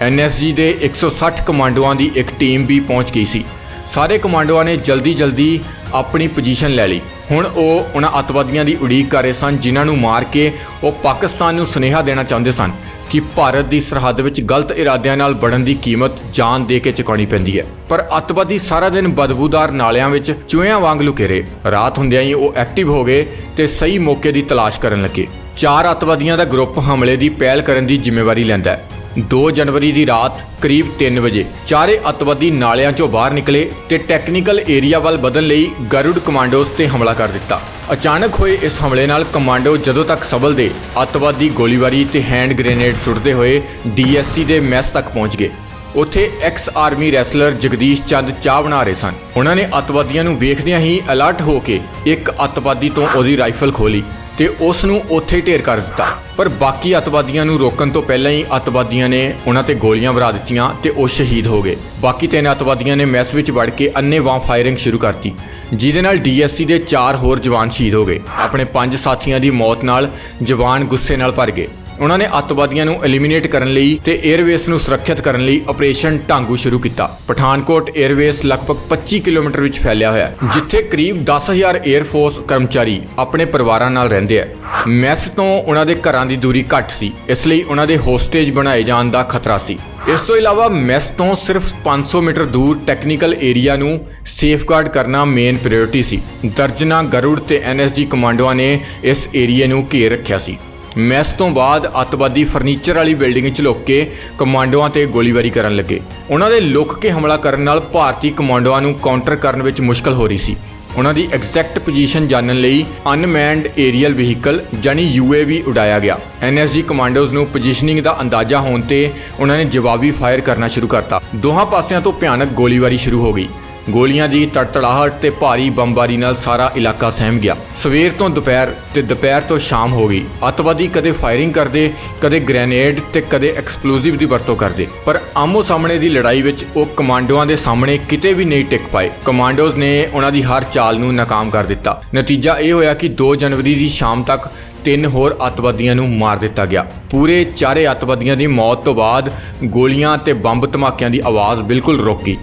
ਐਨਐਸਜੀ ਦੇ 160 ਕਮਾਂਡੋਆਂ ਦੀ ਇੱਕ ਟੀਮ ਵੀ ਪਹੁੰਚ ਗਈ ਸੀ। ਸਾਰੇ ਕਮਾਂਡੋਆਂ ਨੇ ਜਲਦੀ-ਜਲਦੀ ਆਪਣੀ ਪੋਜੀਸ਼ਨ ਲੈ ਲਈ। ਹੁਣ ਉਹ ਉਹਨਾਂ ਅੱਤਵਾਦੀਆਂ ਦੀ ਉਡੀਕ ਕਰ ਰਹੇ ਸਨ, ਜਿਨ੍ਹਾਂ ਨੂੰ ਮਾਰ ਕੇ ਉਹ ਪਾਕਿਸਤਾਨ ਨੂੰ ਸੁਨੇਹਾ ਦੇਣਾ ਚਾਹੁੰਦੇ ਸਨ ਕਿ ਭਾਰਤ ਦੀ ਸਰਹੱਦ ਵਿੱਚ ਗਲਤ ਇਰਾਦਿਆਂ ਨਾਲ ਵੜਨ ਦੀ ਕੀਮਤ ਜਾਨ ਦੇ ਕੇ ਚੁਕਾਉਣੀ ਪੈਂਦੀ ਹੈ। ਪਰ ਅੱਤਵਾਦੀ ਸਾਰਾ ਦਿਨ ਬਦਬੂਦਾਰ ਨਾਲਿਆਂ ਵਿੱਚ ਚੂਹਿਆਂ ਵਾਂਗ ਲੁਕੇ ਰਹੇ। ਰਾਤ ਹੁੰਦਿਆਂ ਹੀ ਉਹ ਐਕਟਿਵ ਹੋ ਗਏ ਤੇ ਸਹੀ ਮੌਕੇ ਦੀ ਤਲਾਸ਼ ਕਰਨ ਲੱਗੇ। ਚਾਰ ਅੱਤਵਾਦੀਆਂ ਦਾ ਗਰੁੱਪ ਹਮਲੇ ਦੀ ਪਹਿਲ ਕਰਨ ਦੀ ਜ਼ਿੰਮੇਵਾਰੀ ਲੈਂਦਾ ਹੈ। 2 ਜਨਵਰੀ ਦੀ ਰਾਤ ਕਰੀਬ 3 ਵਜੇ ਚਾਰੇ ਅੱਤਵਾਦੀ ਨਾਲਿਆਂ 'ਚੋਂ ਬਾਹਰ ਨਿਕਲੇ ਤੇ ਟੈਕਨੀਕਲ ਏਰੀਆ ਵੱਲ ਵਧਣ ਲਈ ਗਰੁੜ ਕਮਾਂਡੋਜ਼ ਤੇ ਹਮਲਾ ਕਰ ਦਿੱਤਾ। ਅਚਾਨਕ ਹੋਏ ਇਸ ਹਮਲੇ ਨਾਲ ਕਮਾਂਡੋ ਜਦੋਂ ਤੱਕ ਸਬਲ ਦੇ, ਅੱਤਵਾਦੀ ਗੋਲੀਬਾਰੀ ਤੇ ਹੈਂਡ ਗ੍ਰੇਨੇਡ ਸੁੱਟਦੇ ਹੋਏ ਡੀਐਸਸੀ ਦੇ ਮੈਸ ਤੱਕ ਪਹੁੰਚ ਗਏ। ਉੱਥੇ ex army wrestler Jagdish Chand ਚਾਹ ਬਣਾ ਰਹੇ ਸਨ। ਉਹਨਾਂ ਨੇ ਅੱਤਵਾਦੀਆਂ ਨੂੰ ਵੇਖਦਿਆਂ ਹੀ ਅਲਰਟ ਹੋ ਕੇ ਇੱਕ ਅੱਤਵਾਦੀ ਤੋਂ ਉਹਦੀ ਰਾਈਫਲ ਖੋਲੀ ਤੇ ਉਸ ਨੂੰ ਉੱਥੇ ਢੇਰ ਕਰ ਦਿੱਤਾ। ਪਰ ਬਾਕੀ ਅੱਤਵਾਦੀਆਂ ਨੂੰ ਰੋਕਣ ਤੋਂ ਪਹਿਲਾਂ ਹੀ ਅੱਤਵਾਦੀਆਂ ਨੇ ਉਹਨਾਂ ਤੇ ਗੋਲੀਆਂ ਵਰਾ ਦਿੱਤੀਆਂ ਤੇ ਉਹ ਸ਼ਹੀਦ ਹੋ ਗਏ। ਬਾਕੀ ਤਿੰਨ ਅੱਤਵਾਦੀਆਂ ਨੇ ਮੈਸ ਵਿੱਚ ਵੜ ਕੇ ਅੰਨ੍ਹੇਵਾਹ ਫਾਇਰਿੰਗ ਸ਼ੁਰੂ ਕਰਤੀ, ਜਿਹਦੇ ਨਾਲ ਡੀਐਸਸੀ ਦੇ 4 ਹੋਰ ਜਵਾਨ ਸ਼ਹੀਦ ਹੋ ਗਏ। ਆਪਣੇ ਪੰਜ ਸਾਥੀਆਂ ਦੀ ਮੌਤ ਨਾਲ ਜਵਾਨ ਗੁੱਸੇ ਨਾਲ ਭਰ ਗਏ। ਉਹਨਾਂ ਨੇ ਅੱਤਵਾਦੀਆਂ ਨੂੰ ਐਲੀਮੀਨੇਟ ਕਰਨ ਲਈ ਤੇ 에ਅਰਵੇਸ ਨੂੰ ਸੁਰੱਖਿਅਤ ਕਰਨ ਲਈ ਆਪਰੇਸ਼ਨ ਟਾਂਗੂ ਸ਼ੁਰੂ ਕੀਤਾ। ਪਠਾਨਕੋਟ 에ਅਰਵੇਸ ਲਗਭਗ 25 ਕਿਲੋਮੀਟਰ ਵਿੱਚ ਫੈਲਿਆ ਹੋਇਆ ਹੈ, ਜਿੱਥੇ ਕਰੀਬ 10000 에ਅਰਫੋਰਸ ਕਰਮਚਾਰੀ ਆਪਣੇ ਪਰਿਵਾਰਾਂ ਨਾਲ ਰਹਿੰਦੇ ਆ ਮੈਸ ਤੋਂ ਉਹਨਾਂ ਦੇ ਘਰਾਂ ਦੀ ਦੂਰੀ ਘੱਟ ਸੀ, ਇਸ ਲਈ ਉਹਨਾਂ ਦੇ ਹੋਸਟੇਜ ਬਣਾਏ ਜਾਣ ਦਾ ਖਤਰਾ ਸੀ। ਇਸ ਤੋਂ ਇਲਾਵਾ ਮੈਸ ਤੋਂ ਸਿਰਫ 500 ਮੀਟਰ ਦੂਰ ਟੈਕਨੀਕਲ ਏਰੀਆ ਨੂੰ ਸੇਫਗਾਰਡ ਕਰਨਾ ਮੇਨ ਪ੍ਰਾਇੋਰਟੀ ਸੀ। ਦਰਜਨਾ ਗਰੁੜ ਤੇ ਐਨਐਸਜੀ ਕਮਾਂਡੋਆਂ ਨੇ ਇਸ ਏਰੀਆ ਨੂੰ ਘੇਰ ਰੱਖਿਆ ਸੀ। ਮੈਸ ਤੋਂ ਬਾਅਦ ਅੱਤਵਾਦੀ ਫਰਨੀਚਰ ਵਾਲੀ ਬਿਲਡਿੰਗ 'ਚ ਲੁੱਕ ਕੇ ਕਮਾਂਡੋਆਂ ਤੇ ਗੋਲੀਬਾਰੀ ਕਰਨ ਲੱਗੇ। ਉਹਨਾਂ ਦੇ ਲੁੱਕ ਕੇ ਹਮਲਾ ਕਰਨ ਨਾਲ ਭਾਰਤੀ ਕਮਾਂਡੋਆਂ ਨੂੰ ਕਾਊਂਟਰ ਕਰਨ ਵਿੱਚ ਮੁਸ਼ਕਲ ਹੋ ਰਹੀ ਸੀ। ਉਹਨਾਂ ਦੀ ਐਗਜ਼ੈਕਟ ਪੋਜੀਸ਼ਨ ਜਾਣਨ ਲਈ ਅਨਮੈਨਡ ਏਰੀਅਲ ਵਹੀਕਲ ਜਾਨੀ ਯੂਏਵੀ ਉਡਾਇਆ ਗਿਆ। ਐਨਐਸਜੀ ਕਮਾਂਡੋਜ਼ ਨੂੰ ਪੋਜੀਸ਼ਨਿੰਗ ਦਾ ਅੰਦਾਜ਼ਾ ਹੋਣ ਤੇ ਉਹਨਾਂ ਨੇ ਜਵਾਬੀ ਫਾਇਰ ਕਰਨਾ ਸ਼ੁਰੂ ਕਰਤਾ। ਦੋਹਾਂ ਪਾਸਿਆਂ ਤੋਂ ਭਿਆਨਕ ਗੋਲੀਬਾਰੀ ਸ਼ੁਰੂ ਹੋ ਗਈ। ਗੋਲੀਆਂ ਦੀ ਤੜਤੜਾਹਟ ਤੇ ਭਾਰੀ ਬੰਬਾਰੀ ਨਾਲ ਸਾਰਾ ਇਲਾਕਾ ਸਹਿਮ ਗਿਆ। ਸਵੇਰ ਤੋਂ ਦੁਪਹਿਰ ਤੇ ਦੁਪਹਿਰ ਤੋਂ ਸ਼ਾਮ ਹੋ ਗਈ। ਅੱਤਵਾਦੀ ਕਦੇ ਫਾਇਰਿੰਗ ਕਰਦੇ, ਕਦੇ ਗ੍ਰੈਨੇਡ ਤੇ ਕਦੇ ਐਕਸਪਲੋਸਿਵ ਦੀ ਵਰਤੋਂ ਕਰਦੇ। ਪਰ ਆਮੋ ਸਾਹਮਣੇ ਦੀ ਲੜਾਈ ਵਿੱਚ ਉਹ ਕਮਾਂਡੋਆਂ ਦੇ ਸਾਹਮਣੇ ਕਿਤੇ ਵੀ ਨਹੀਂ ਟਿਕ ਪਾਏ। ਕਮਾਂਡੋਜ਼ ਨੇ ਉਹਨਾਂ ਦੀ ਹਰ ਚਾਲ ਨੂੰ ਨਾਕਾਮ ਕਰ ਦਿੱਤਾ। ਨਤੀਜਾ ਇਹ ਹੋਇਆ ਕਿ 2 ਜਨਵਰੀ ਦੀ ਸ਼ਾਮ ਤੱਕ ਤਿੰਨ ਹੋਰ ਅੱਤਵਾਦੀਆਂ ਨੂੰ ਮਾਰ ਦਿੱਤਾ ਗਿਆ। ਪੂਰੇ ਚਾਰੇ ਅੱਤਵਾਦੀਆਂ ਦੀ ਮੌਤ ਤੋਂ ਬਾਅਦ ਗੋਲੀਆਂ ਤੇ ਬੰਬ ਧਮਾਕਿਆਂ ਦੀ ਆਵਾਜ਼ ਬਿਲਕੁਲ ਰੁਕ ਗਈ।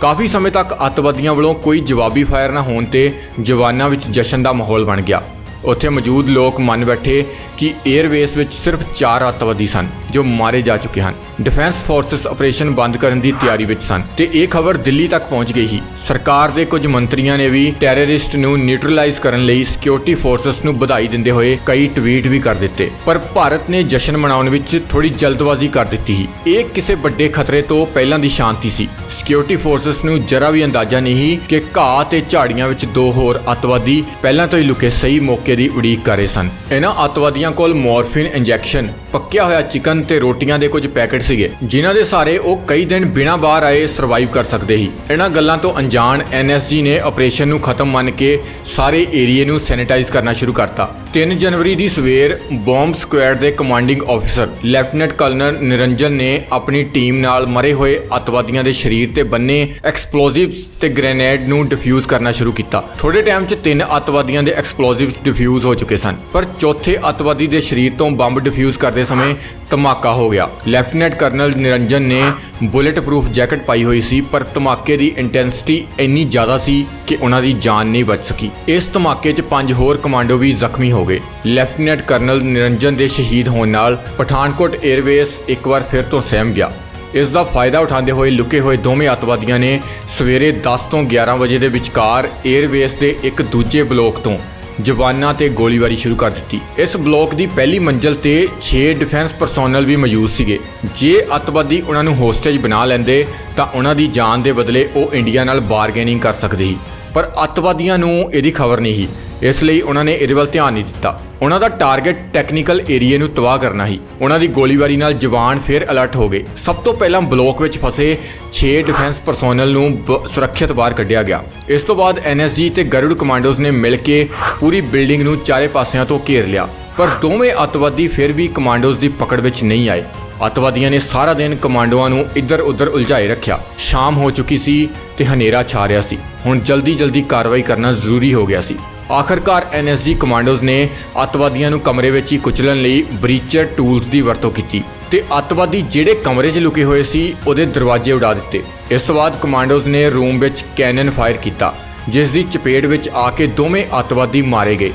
ਕਾਫੀ ਸਮੇਂ ਤੱਕ ਅੱਤਵਾਦੀਆਂ ਵੱਲੋਂ ਕੋਈ ਜਵਾਬੀ ਫਾਇਰ ਨਾ ਹੋਣ ਤੇ ਜਵਾਨਾਂ ਵਿੱਚ ਜਸ਼ਨ ਦਾ ਮਾਹੌਲ ਬਣ ਗਿਆ। ਉੱਥੇ ਮੌਜੂਦ ਲੋਕ ਮੰਨ ਬੈਠੇ ਕਿ 에ਅਰਵੇਸ ਵਿੱਚ ਸਿਰਫ 4 ਅੱਤਵਾਦੀ ਸਨ, ਜੋ ਮਾਰੇ ਜਾ ਚੁੱਕੇ ਹਨ। ਡਿਫੈਂਸ ਫੋਰਸਸ ਆਪਰੇਸ਼ਨ ਬੰਦ ਕਰਨ ਦੀ ਤਿਆਰੀ ਵਿੱਚ ਸਨ। ਤੇ ਇਹ ਖਬਰ ਦਿੱਲੀ ਤੱਕ ਪਹੁੰਚ ਗਈ ਸੀ। ਸਰਕਾਰ ਦੇ ਕੁਝ ਮੰਤਰੀਆਂ ਨੇ ਵੀ ਟੈਰਰਿਸਟ ਨੂੰ ਨਿਊਟਰਲਾਈਜ਼ ਕਰਨ ਲਈ ਸਿਕਿਉਰਿਟੀ ਫੋਰਸਸ ਨੂੰ ਵਧਾਈ ਦਿੰਦੇ ਹੋਏ ਕਈ ਟਵੀਟ ਵੀ ਕਰ ਦਿੱਤੇ। ਪਰ ਭਾਰਤ ਨੇ ਜਸ਼ਨ ਮਨਾਉਣ ਵਿੱਚ ਥੋੜੀ ਜਲਦਬਾਜ਼ੀ ਕਰ ਦਿੱਤੀ ਸੀ। ਇਹ ਕਿਸੇ ਵੱਡੇ ਖਤਰੇ ਤੋਂ ਪਹਿਲਾਂ ਦੀ ਸ਼ਾਂਤੀ ਸੀ। ਸਿਕਿਉਰਿਟੀ ਫੋਰਸਸ ਨੂੰ ਜਰਾ ਵੀ ਅੰਦਾਜ਼ਾ ਨਹੀਂ ਕਿ ਘਾਹ ਤੇ ਝਾੜੀਆਂ ਵਿੱਚ ਦੋ ਹੋਰ ਅੱਤਵਾਦੀ ਪਹਿਲਾਂ ਤੋਂ ਹੀ ਲੁਕੇ ਸਹੀ ਮੌਕੇ ਦੀ ਉਡੀਕ ਕਰ ਰਹੇ ਸਨ। ਇਹਨਾਂ ਅੱਤਵਾਦੀਆਂ ਕੋਲ ਮੋਰਫਿਨ ਇੰਜੈਕਸ਼ਨ, ਪੱਕਿਆ ਹੋਇਆ ਚਿਕਨ ਤੇ ਰੋਟੀਆਂ ਦੇ ਕੁਝ ਪੈਕੇਟ ਸੀਗੇ, ਜਿਨ੍ਹਾਂ ਦੇ ਸਾਰੇ ਉਹ ਕਈ ਦਿਨ ਬਿਨਾਂ ਬਾਹਰ ਆਏ ਸਰਵਾਈਵ ਕਰ ਸਕਦੇ ਸੀ। ਇਹਨਾਂ ਗੱਲਾਂ ਤੋਂ ਅਣਜਾਣ ਐਨਐਸਜੀ ਨੇ ਆਪਰੇਸ਼ਨ ਨੂੰ ਖਤਮ ਮੰਨ ਕੇ ਸਾਰੇ ਏਰੀਏ ਨੂੰ ਸੈਨੀਟਾਈਜ਼ ਕਰਨਾ ਸ਼ੁਰੂ ਕਰਤਾ। 3 ਜਨਵਰੀ ਦੀ ਸਵੇਰ ਬੰਬ ਸਕੁਐਡ ਦੇ commanding officer lieutenant colonel Niranjan ਨੇ ਆਪਣੀ ਟੀਮ ਨਾਲ ਮਰੇ ਹੋਏ ਅੱਤਵਾਦੀਆਂ ਦੇ ਸਰੀਰ ਤੇ ਬੰਨੇ ਐਕਸਪਲੋਸਿਵਸ ਤੇ ਗ੍ਰੇਨੇਡ ਨੂੰ ਡਿਫਿਊਜ਼ ਕਰਨਾ ਸ਼ੁਰੂ ਕੀਤਾ। ਥੋੜੇ ਟਾਈਮ 'ਚ ਤਿੰਨ ਅੱਤਵਾਦੀਆਂ ਦੇ ਐਕਸਪਲੋਸਿਵਸ ਡਿਫਿਊਜ਼ ਹੋ ਚੁੱਕੇ ਸਨ। ਪਰ ਚੌਥੇ ਅੱਤਵਾਦੀ ਦੇ ਸਰੀਰ ਤੋਂ ਬੰਬ ਡਿਫਿਊਜ਼ ਕਰਦੇ ਸਮੇਂ ਧਮਾਕਾ ਹੋ ਗਿਆ। ਲੈਫਟੀਨੈਂਟ ਕਰਨਲ ਨਿਰੰਜਨ ਨੇ ਬੁਲੇਟ ਪ੍ਰੂਫ ਜੈਕਟ ਪਾਈ ਹੋਈ ਸੀ, ਪਰ ਧਮਾਕੇ ਦੀ ਇੰਟੈਂਸਿਟੀ ਇੰਨੀ ਜ਼ਿਆਦਾ ਸੀ ਕਿ ਉਹਨਾਂ ਦੀ ਜਾਨ ਨਹੀਂ ਬਚ ਸਕੀ। ਇਸ ਧਮਾਕੇ 'ਚ ਪੰਜ ਹੋਰ ਕਮਾਂਡੋ ਵੀ ਜ਼ਖਮੀ ਹੋ ਗਏ। ਲੈਫਟੀਨੈਂਟ ਕਰਨਲ ਨਿਰੰਜਨ ਦੇ ਸ਼ਹੀਦ ਹੋਣ ਨਾਲ ਪਠਾਨਕੋਟ 에ਅਰਵੇਸ ਇੱਕ ਵਾਰ ਫਿਰ ਤੋਂ ਸਹਿਮ ਗਿਆ। ਇਸ ਦਾ ਫਾਇਦਾ ਉਠਾਉਂਦੇ ਹੋਏ ਲੁਕੇ ਹੋਏ ਦੋਵੇਂ ਅੱਤਵਾਦੀਆਂ ਨੇ ਸਵੇਰੇ 10 ਤੋਂ 11 ਵਜੇ ਦੇ ਵਿਚਕਾਰ 에ਅਰਵੇਸ ਦੇ ਇੱਕ ਦੂਜੇ ਬਲੋਕ ਤੋਂ ਜਵਾਨਾਂ ਤੇ ਗੋਲੀਬਾਰੀ ਸ਼ੁਰੂ ਕਰ ਦਿੱਤੀ। ਇਸ ਬਲੋਕ ਦੀ ਪਹਿਲੀ ਮੰਜ਼ਲ ਤੇ 6 ਡਿਫੈਂਸ ਪਰਸੋਨਲ ਵੀ ਮੌਜੂਦ ਸੀਗੇ। ਜੇ ਅੱਤਵਾਦੀ ਉਹਨਾਂ ਨੂੰ ਹੋਸਟੇਜ ਬਣਾ ਲੈਂਦੇ, ਤਾਂ ਉਹਨਾਂ ਦੀ ਜਾਨ ਦੇ ਬਦਲੇ ਉਹ ਇੰਡੀਆ ਨਾਲ ਬਾਰਗੇਨਿੰਗ ਕਰ ਸਕਦੇ ਸੀ। ਪਰ ਅੱਤਵਾਦੀਆਂ ਨੂੰ ਇਹਦੀ ਖਬਰ ਨਹੀਂ ਸੀ। ਇਸ ਲਈ ਉਹਨਾਂ ਨੇ ਇਹਦੇ ਵੱਲ ਧਿਆਨ ਨਹੀਂ ਦਿੱਤਾ। ਉਹਨਾਂ ਦਾ ਟਾਰਗੇਟ ਟੈਕਨੀਕਲ ਏਰੀਆ ਨੂੰ ਤਬਾਹ ਕਰਨਾ ਹੀ ਉਹਨਾਂ ਦੀ ਗੋਲੀਬਾਰੀ ਨਾਲ ਜਵਾਨ ਫਿਰ ਅਲਰਟ ਹੋ ਗਏ। ਸਭ ਤੋਂ ਪਹਿਲਾਂ ਬਲੋਕ ਵਿੱਚ ਫਸੇ 6 ਡਿਫੈਂਸ ਪਰਸੋਨਲ ਨੂੰ ਬ- ਸੁਰੱਖਿਅਤ ਬਾਹਰ ਕੱਢਿਆ ਗਿਆ। ਇਸ ਤੋਂ ਬਾਅਦ ਐਨਐਸਜੀ ਤੇ ਗਰੁੜ ਕਮਾਂਡੋਜ਼ ਨੇ ਮਿਲ ਕੇ ਪੂਰੀ ਬਿਲਡਿੰਗ ਨੂੰ ਚਾਰੇ ਪਾਸਿਆਂ ਤੋਂ ਘੇਰ ਲਿਆ। ਪਰ ਦੋਵੇਂ ਅੱਤਵਾਦੀ ਫਿਰ ਵੀ ਕਮਾਂਡੋਜ਼ ਦੀ ਪਕੜ ਵਿੱਚ ਨਹੀਂ ਆਏ। ਅੱਤਵਾਦੀਆਂ ਨੇ ਸਾਰਾ ਦਿਨ ਕਮਾਂਡੋਆਂ ਨੂੰ ਇੱਧਰ-ਉੱਧਰ ਉਲਝਾਏ ਰੱਖਿਆ। ਸ਼ਾਮ ਹੋ ਚੁੱਕੀ ਸੀ ਤੇ ਹਨੇਰਾ ਛਾ ਰਿਹਾ ਸੀ। ਹੁਣ ਜਲਦੀ-ਜਲਦੀ ਕਾਰਵਾਈ ਕਰਨਾ ਜ਼ਰੂਰੀ ਹੋ ਗਿਆ ਸੀ। ਆਖਰਕਾਰ ਐਨਐਸਜੀ ਕਮਾਂਡੋਜ਼ ਨੇ ਅੱਤਵਾਦੀਆਂ ਨੂੰ ਕਮਰੇ ਵਿੱਚ ਹੀ ਕੁਚਲਣ ਲਈ ਬਰੀਚਰ ਟੂਲਸ ਦੀ ਵਰਤੋਂ ਕੀਤੀ ਤੇ ਅੱਤਵਾਦੀ ਜਿਹੜੇ ਕਮਰੇ 'ਚ ਲੁਕੇ ਹੋਏ ਸੀ, ਉਹਦੇ ਦਰਵਾਜ਼ੇ ਉਡਾ ਦਿੱਤੇ। ਇਸ ਤੋਂ ਬਾਅਦ ਕਮਾਂਡੋਜ਼ ਨੇ ਰੂਮ ਵਿੱਚ ਕੈਨਨ ਫਾਇਰ ਕੀਤਾ, ਜਿਸ ਦੀ ਚਪੇਟ ਵਿੱਚ ਆ ਕੇ ਦੋਵੇਂ ਅੱਤਵਾਦੀ ਮਾਰੇ ਗਏ।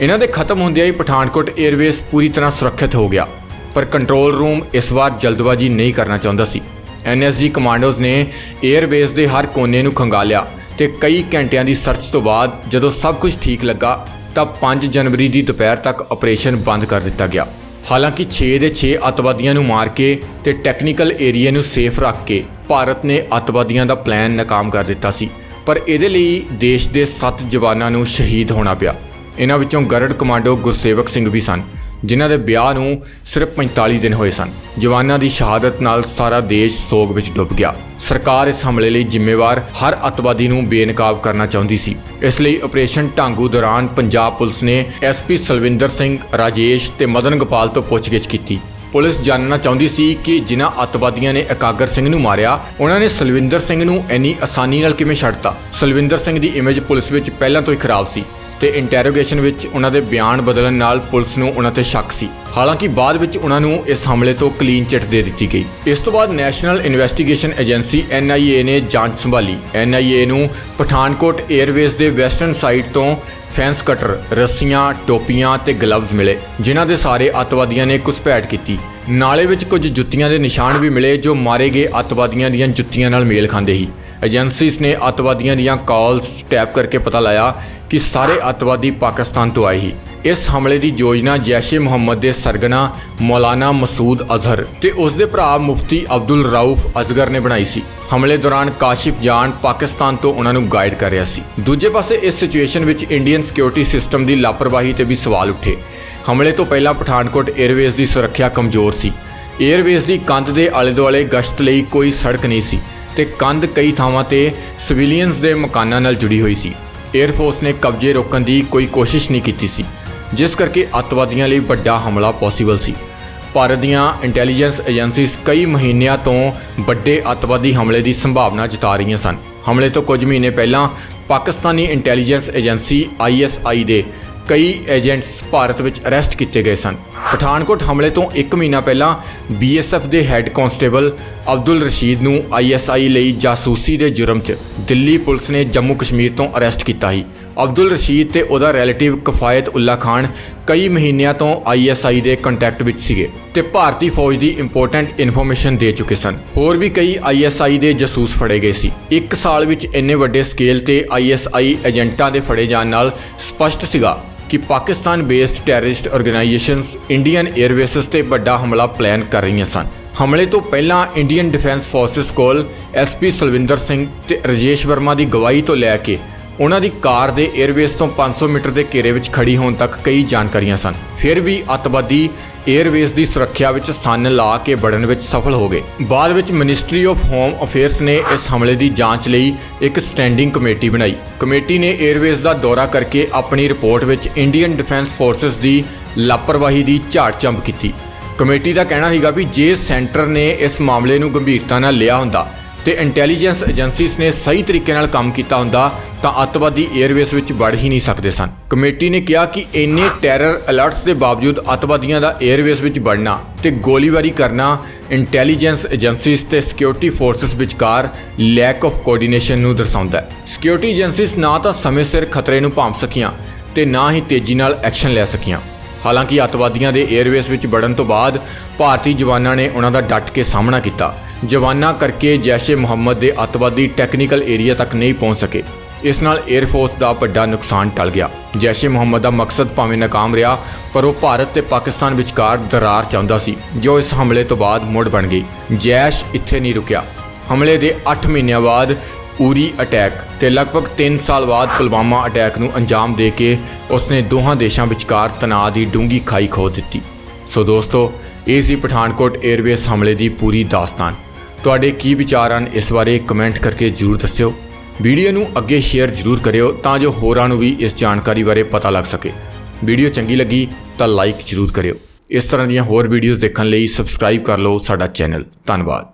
ਇਹਨਾਂ ਦੇ ਖਤਮ ਹੁੰਦਿਆਂ ਹੀ ਪਠਾਨਕੋਟ 에ਅਰਵੇਸ ਪੂਰੀ ਤਰ੍ਹਾਂ ਸੁਰੱਖਿਅਤ ਹੋ ਗਿਆ, ਪਰ ਕੰਟਰੋਲ ਰੂਮ ਇਸ ਵਾਰ ਜਲਦਬਾਜ਼ੀ ਨਹੀਂ ਕਰਨਾ ਚਾਹੁੰਦਾ ਸੀ। ਐਨਐਸਜੀ ਕਮਾਂਡੋਜ਼ ਨੇ 에ਅਰਬੇਸ ਦੇ ਹਰ ਕੋਨੇ ਨੂੰ ਖੰਗਾਲਿਆ। ਤੇ ਕਈ ਘੰਟਿਆਂ ਦੀ ਸਰਚ ਤੋਂ ਬਾਅਦ ਜਦੋਂ ਸਭ ਕੁਝ ਠੀਕ ਲੱਗਾ, ਤਾਂ 5 ਜਨਵਰੀ ਦੀ ਦੁਪਹਿਰ ਤੱਕ ਆਪਰੇਸ਼ਨ ਬੰਦ ਕਰ ਦਿੱਤਾ ਗਿਆ। ਹਾਲਾਂਕਿ 6 ਦੇ 6 ਅੱਤਵਾਦੀਆਂ ਨੂੰ ਮਾਰ ਕੇ ਤੇ ਟੈਕਨੀਕਲ ਏਰੀਆ ਨੂੰ ਸੇਫ ਰੱਖ ਕੇ ਭਾਰਤ ਨੇ ਅੱਤਵਾਦੀਆਂ ਦਾ ਪਲਾਨ ਨਾਕਾਮ ਕਰ ਦਿੱਤਾ ਸੀ। ਪਰ ਇਹਦੇ ਲਈ ਦੇਸ਼ ਦੇ 7 ਜਵਾਨਾਂ ਨੂੰ ਸ਼ਹੀਦ ਹੋਣਾ ਪਿਆ। ਇਹਨਾਂ ਵਿੱਚੋਂ ਗਰੜ ਕਮਾਂਡੋ ਗੁਰਸੇਵਕ ਸਿੰਘ ਵੀ ਸਨ। ਜਿਨ੍ਹਾਂ ਦੇ ਵਿਆਹ ਨੂੰ ਸਿਰਫ 45 ਦਿਨ ਹੋਏ ਸਨ। ਜਵਾਨਾਂ ਦੀ ਸ਼ਹਾਦਤ ਨਾਲ ਸਾਰਾ ਦੇਸ਼ ਸੋਗ ਵਿੱਚ ਡੁੱਬ ਗਿਆ। ਸਰਕਾਰ ਇਸ ਹਮਲੇ ਲਈ ਜ਼ਿੰਮੇਵਾਰ ਹਰ ਅੱਤਵਾਦੀ ਨੂੰ ਬੇਨਕਾਬ ਕਰਨਾ ਚਾਹੁੰਦੀ ਸੀ। ਇਸ ਲਈ ਆਪਰੇਸ਼ਨ ਢਾਂਗੂ ਦੌਰਾਨ ਪੰਜਾਬ ਪੁਲਿਸ ਨੇ ਐਸਪੀ ਸਲਵਿੰਦਰ ਸਿੰਘ, ਰਾਜੇਸ਼ ਤੇ ਮਦਨ ਗੋਪਾਲ ਤੋਂ ਪੁੱਛਗਿੱਛ ਕੀਤੀ। ਪੁਲਿਸ ਜਾਣਨਾ ਚਾਹੁੰਦੀ ਸੀ ਕਿ ਜਿਨ੍ਹਾਂ ਅੱਤਵਾਦੀਆਂ ਨੇ ਇਕਾਗਰ ਸਿੰਘ ਨੂੰ ਮਾਰਿਆ, ਉਹਨਾਂ ਨੇ ਸਲਵਿੰਦਰ ਸਿੰਘ ਨੂੰ ਇੰਨੀ ਆਸਾਨੀ ਨਾਲ ਕਿਵੇਂ ਛੱਡਤਾ? ਸਲਵਿੰਦਰ ਸਿੰਘ ਦੀ ਇਮੇਜ ਪੁਲਿਸ ਵਿੱਚ ਪਹਿਲਾਂ ਤੋਂ ਹੀ ਖਰਾਬ ਸੀ। ਤੇ ਇੰਟਰੋਗੇਸ਼ਨ ਵਿੱਚ ਉਹਨਾਂ ਦੇ ਬਿਆਨ ਬਦਲਣ ਨਾਲ ਪੁਲਿਸ ਨੂੰ ਉਹਨਾਂ ਤੇ ਸ਼ੱਕ ਸੀ। ਹਾਲਾਂਕਿ ਬਾਅਦ ਵਿੱਚ ਉਹਨਾਂ ਨੂੰ ਇਸ ਹਮਲੇ ਤੋਂ ਕਲੀਨ ਚਿੱਟ ਦੇ ਦਿੱਤੀ ਗਈ। ਇਸ ਤੋਂ ਬਾਅਦ ਨੈਸ਼ਨਲ ਇਨਵੈਸਟੀਗੇਸ਼ਨ ਏਜੰਸੀ NIA ਨੇ ਜਾਂਚ ਸੰਭਾਲੀ। NIA ਨੂੰ ਪਠਾਨਕੋਟ 에ਅਰਵੇਜ਼ ਦੇ ਵੈਸਟਰਨ ਸਾਈਡ ਤੋਂ ਫੈਂਸ ਕਟਰ ਰੱਸੀਆਂ, ਟੋਪੀਆਂ ਤੇ ਗਲਵਜ਼ ਮਿਲੇ, ਜਿਨ੍ਹਾਂ ਦੇ ਸਾਰੇ ਅੱਤਵਾਦੀਆਂ ਨੇ ਘੁਸਪੈਠ ਕੀਤੀ। ਨਾਲੇ ਵਿੱਚ ਕੁਝ ਜੁੱਤੀਆਂ ਦੇ ਨਿਸ਼ਾਨ ਵੀ ਮਿਲੇ, ਜੋ ਮਾਰੇ ਗਏ ਅੱਤਵਾਦੀਆਂ ਦੀਆਂ ਜੁੱਤੀਆਂ ਨਾਲ ਮੇਲ ਖਾਂਦੇ ਸੀ। ਏਜੰਸੀਜ਼ ਨੇ ਅੱਤਵਾਦੀਆਂ ਦੀਆਂ ਕਾਲਸ ਟੈਪ ਕਰਕੇ ਪਤਾ ਲਾਇਆ ਕਿ ਸਾਰੇ ਅੱਤਵਾਦੀ ਪਾਕਿਸਤਾਨ ਤੋਂ ਆਏ ਹੀ ਇਸ ਹਮਲੇ ਦੀ ਯੋਜਨਾ ਜੈਸ਼-ਏ ਮੁਹੰਮਦ ਦੇ ਸਰਗਨਾ ਮੌਲਾਨਾ ਮਸੂਦ ਅਜ਼ਹਰ ਤੇ ਉਸ ਦੇ ਭਰਾ ਮੁਫਤੀ ਅਬਦੁਲ ਰਾਊਫ ਅਜ਼ਗਰ ਨੇ ਬਣਾਈ ਸੀ। ਹਮਲੇ ਦੌਰਾਨ ਕਾਸ਼ਿਫ ਜਾਨ ਪਾਕਿਸਤਾਨ ਤੋਂ ਉਹਨਾਂ ਨੂੰ ਗਾਈਡ ਕਰ ਰਿਹਾ ਸੀ। ਦੂਜੇ ਪਾਸੇ ਇਸ ਸਿਚੁਏਸ਼ਨ ਵਿੱਚ ਇੰਡੀਅਨ ਸਿਕਿਉਰਿਟੀ ਸਿਸਟਮ ਦੀ ਲਾਪਰਵਾਹੀ ਤੇ ਵੀ ਸਵਾਲ ਉੱਠੇ। ਹਮਲੇ ਤੋਂ ਪਹਿਲਾਂ ਪਠਾਨਕੋਟ 에ਅਰਵੇਜ਼ ਦੀ ਸੁਰੱਖਿਆ ਕਮਜ਼ੋਰ ਸੀ। 에ਅਰਵੇਜ਼ ਦੀ ਕੰਧ ਦੇ ਆਲੇ-ਦੁਆਲੇ ਗਸ਼ਤ ਲਈ ਕੋਈ ਸੜਕ ਨਹੀਂ ਸੀ ਤੇ ਕੰਧ ਕਈ ਥਾਵਾਂ ਤੇ ਸਿਵਿਲੀਅਨਸ ਦੇ ਮਕਾਨਾਂ ਨਾਲ ਜੁੜੀ ਹੋਈ ਸੀ। 에ਅਰ ਫੋਰਸ ਨੇ ਕਬਜ਼ੇ ਰੋਕਣ ਦੀ ਕੋਈ ਕੋਸ਼ਿਸ਼ ਨਹੀਂ ਕੀਤੀ ਸੀ, ਜਿਸ ਕਰਕੇ ਅੱਤਵਾਦੀਆਂ ਲਈ ਵੱਡਾ ਹਮਲਾ ਪੋਸੀਬਲ ਸੀ। ਭਾਰਤ ਦੀਆਂ ਇੰਟੈਲੀਜੈਂਸ ਏਜੰਸੀਜ਼ ਕਈ ਮਹੀਨਿਆਂ ਤੋਂ ਵੱਡੇ ਅੱਤਵਾਦੀ ਹਮਲੇ ਦੀ ਸੰਭਾਵਨਾ ਜਤਾ ਰਹੀਆਂ ਸਨ। ਹਮਲੇ ਤੋਂ ਕੁਝ ਮਹੀਨੇ ਪਹਿਲਾਂ ਪਾਕਿਸਤਾਨੀ ਇੰਟੈਲੀਜੈਂਸ ਏਜੰਸੀ ISI ਦੇ ਕਈ ਏਜੰਟਸ ਭਾਰਤ ਵਿੱਚ ਅਰੈਸਟ ਕੀਤੇ ਗਏ ਸਨ। ਪਠਾਨਕੋਟ ਹਮਲੇ ਤੋਂ 1 ਮਹੀਨਾ ਪਹਿਲਾਂ BSF ਦੇ ਹੈੱਡ ਕਾਂਸਟੇਬਲ ਅਬਦੁਲ ਰਸ਼ੀਦ ਨੂੰ ISI ਲਈ ਜਾਸੂਸੀ ਦੇ ਜੁਰਮ 'ਚ ਦਿੱਲੀ ਪੁਲਿਸ ਨੇ ਜੰਮੂ ਕਸ਼ਮੀਰ ਤੋਂ ਅਰੈਸਟ ਕੀਤਾ ਸੀ। ਅਬਦੁਲ ਰਸ਼ੀਦ ਤੇ ਉਹਦਾ ਰਿਲੇਟਿਵ ਕਫਾਇਤ ਉੱਲਾ ਖਾਨ ਕਈ ਮਹੀਨਿਆਂ ਤੋਂ ISI ਦੇ ਕੰਟੈਕਟ ਵਿੱਚ ਸੀਗੇ ਤੇ ਭਾਰਤੀ ਫੌਜ ਦੀ ਇੰਪੋਰਟੈਂਟ ਇਨਫੋਰਮੇਸ਼ਨ ਦੇ ਚੁੱਕੇ ਸਨ। ਹੋਰ ਵੀ ਕਈ ISI ਦੇ ਜਾਸੂਸ ਫੜੇ ਗਏ ਸੀ। ਇੱਕ ਸਾਲ ਵਿੱਚ ਇੰਨੇ ਵੱਡੇ ਸਕੇਲ ਤੇ ISI ਏਜੰਟਾਂ ਦੇ ਫੜੇ ਜਾਣ ਨਾਲ ਸਪਸ਼ਟ ਸੀਗਾ ਕਿ Pakistan based terrorist organisations Indian airbases ਤੇ ਵੱਡਾ ਹਮਲਾ ਪਲਾਨ ਕਰ ਰਹੀਆਂ ਸਨ। ਹਮਲੇ ਤੋਂ ਪਹਿਲਾਂ ਇੰਡੀਅਨ ਡਿਫੈਂਸ ਫੋਰਸਸ ਕੋਲ ਐਸਪੀ ਸਲਵਿੰਦਰ ਸਿੰਘ ਤੇ ਰਜੇਸ਼ ਵਰਮਾ ਦੀ ਗਵਾਹੀ ਤੋਂ ਲੈ ਕੇ ਉਹਨਾਂ ਦੀ ਕਾਰ ਦੇ 에ਅਰਬੇਸ ਤੋਂ 500 ਮੀਟਰ ਦੇ ਘੇਰੇ ਵਿੱਚ ਖੜੀ ਹੋਣ ਤੱਕ ਕਈ ਜਾਣਕਾਰੀਆਂ ਸਨ। ਫਿਰ ਵੀ ਅਤਵਾਦੀ 에ਅਰਵੇਸ ਦੀ ਸੁਰੱਖਿਆ ਵਿੱਚ ਸੰਨ ਲਾ ਕੇ ਵੜਨ ਵਿੱਚ ਸਫਲ ਹੋ ਗਏ। ਬਾਅਦ ਵਿੱਚ ਮਿਨਿਸਟਰੀ ਆਫ ਹੋਮ ਅਫੇਅਰਸ ਨੇ ਇਸ ਹਮਲੇ ਦੀ ਜਾਂਚ ਲਈ ਇੱਕ ਸਟੈਂਡਿੰਗ ਕਮੇਟੀ ਬਣਾਈ। ਕਮੇਟੀ ਨੇ 에ਅਰਵੇਸ ਦਾ ਦੌਰਾ ਕਰਕੇ ਆਪਣੀ ਰਿਪੋਰਟ ਵਿੱਚ ਇੰਡੀਅਨ ਡਿਫੈਂਸ ਫੋਰਸਸ ਦੀ ਲਾਪਰਵਾਹੀ ਦੀ ਝਾੜ ਚੰਬ ਕੀਤੀ। ਕਮੇਟੀ ਦਾ ਕਹਿਣਾ ਸੀਗਾ ਵੀ ਜੇ ਸੈਂਟਰ ਨੇ ਇਸ ਮਾਮਲੇ ਨੂੰ ਗੰਭੀਰਤਾ ਨਾਲ ਲਿਆ ਹੁੰਦਾ ਤੇ ਇੰਟੈਲੀਜੈਂਸ ਏਜੰਸੀਜ਼ ਨੇ ਸਹੀ ਤਰੀਕੇ ਨਾਲ ਕੰਮ ਕੀਤਾ ਹੁੰਦਾ ਤਾਂ ਅੱਤਵਾਦੀ ਏਅਰਵੇਸ ਵਿੱਚ ਵੜ ਹੀ ਨਹੀਂ ਸਕਦੇ ਸਨ। ਕਮੇਟੀ ਨੇ ਕਿਹਾ ਕਿ ਇੰਨੇ ਟੈਰਰ ਅਲਰਟਸ ਦੇ ਬਾਵਜੂਦ ਅੱਤਵਾਦੀਆਂ ਦਾ 에ਅਰਵੇਸ ਵਿੱਚ ਵੜਨਾ ਤੇ ਗੋਲੀਬਾਰੀ ਕਰਨਾ ਇੰਟੈਲੀਜੈਂਸ ਏਜੰਸੀਜ਼ ਤੇ ਸਿਕਿਉਰਿਟੀ ਫੋਰਸਸ ਵਿਚਕਾਰ ਲੈਕ ਆਫ ਕੋਆਰਡੀਨੇਸ਼ਨ ਨੂੰ ਦਰਸਾਉਂਦਾ ਹੈ। ਸਿਕਿਉਰਿਟੀ ਏਜੰਸੀਜ਼ ਨਾ ਤਾਂ ਸਮੇਂ ਸਿਰ ਖਤਰੇ ਨੂੰ ਭਾਂਪ ਸਕੀਆਂ ਤੇ ਨਾ ਹੀ ਤੇਜ਼ੀ ਨਾਲ ਐਕਸ਼ਨ ਲੈ ਸਕੀਆਂ। ਹਾਲਾਂਕਿ ਅੱਤਵਾਦੀਆਂ ਦੇ ਏਅਰਵੇਸ ਵਿੱਚ ਵੜਨ ਤੋਂ ਬਾਅਦ ਭਾਰਤੀ ਜਵਾਨਾਂ ਨੇ ਉਹਨਾਂ ਦਾ ਡਟ ਕੇ ਸਾਹਮਣਾ ਕੀਤਾ। ਜਵਾਨਾਂ ਕਰਕੇ ਜੈਸ਼ ਮੁਹੰਮਦ ਦੇ ਅੱਤਵਾਦੀ ਟੈਕਨੀਕਲ ਏਰੀਆ ਤੱਕ ਨਹੀਂ ਪਹੁੰਚ ਸਕੇ। ਇਸ ਨਾਲ 에ਅਰ ਫੋਰਸ ਦਾ ਵੱਡਾ ਨੁਕਸਾਨ ਟਲ ਗਿਆ। ਜੈਸ਼ ਮੁਹੰਮਦ ਦਾ ਮਕਸਦ ਭਾਵੇਂ ਨਾਕਾਮ ਰਿਹਾ, ਪਰ ਉਹ ਭਾਰਤ ਤੇ ਪਾਕਿਸਤਾਨ ਵਿਚਕਾਰ ਦਰਾਰ ਚਾਹੁੰਦਾ ਸੀ, ਜੋ ਇਸ ਹਮਲੇ ਤੋਂ ਬਾਅਦ ਮੁੜ ਬਣ ਗਈ। ਜੈਸ਼ ਇੱਥੇ ਨਹੀਂ ਰੁਕਿਆ। ਹਮਲੇ ਦੇ 8 ਮਹੀਨਿਆਂ ਬਾਅਦ ਉਰੀ ਅਟੈਕ ਤੇ ਲਗਭਗ 3 ਸਾਲ ਬਾਅਦ ਪੁਲਵਾਮਾ ਅਟੈਕ ਨੂੰ ਅੰਜਾਮ ਦੇ ਕੇ ਉਸਨੇ ਦੋਹਾਂ ਦੇਸ਼ਾਂ ਵਿਚਕਾਰ ਤਣਾਅ ਦੀ ਡੂੰਗੀ ਖਾਈ ਖੋ ਦਿੱਤੀ। ਸੋ ਦੋਸਤੋ, ਇਹ ਸੀ ਪਠਾਨਕੋਟ 에ਅਰਵੇਸ ਹਮਲੇ ਦੀ ਪੂਰੀ ਦਾਸਤਾਨ। ਤੁਹਾਡੇ ਕੀ ਵਿਚਾਰ ਹਨ ਇਸ ਬਾਰੇ ਕਮੈਂਟ ਕਰਕੇ ਜਰੂਰ ਦੱਸਿਓ। ਵੀਡੀਓ ਨੂੰ ਅੱਗੇ ਸ਼ੇਅਰ ਜਰੂਰ ਕਰਿਓ ਤਾਂ ਜੋ ਹੋਰਾਂ ਨੂੰ ਵੀ ਇਸ ਜਾਣਕਾਰੀ ਬਾਰੇ ਪਤਾ ਲੱਗ ਸਕੇ। ਵੀਡੀਓ ਚੰਗੀ ਲੱਗੀ ਤਾਂ ਲਾਈਕ ਜਰੂਰ ਕਰਿਓ। ਇਸ ਤਰ੍ਹਾਂ ਦੀਆਂ ਹੋਰ ਵੀਡੀਓਜ਼ ਦੇਖਣ ਲਈ ਸਬਸਕ੍ਰਾਈਬ ਕਰ ਲਓ ਸਾਡਾ ਚੈਨਲ ਧੰਨਵਾਦ।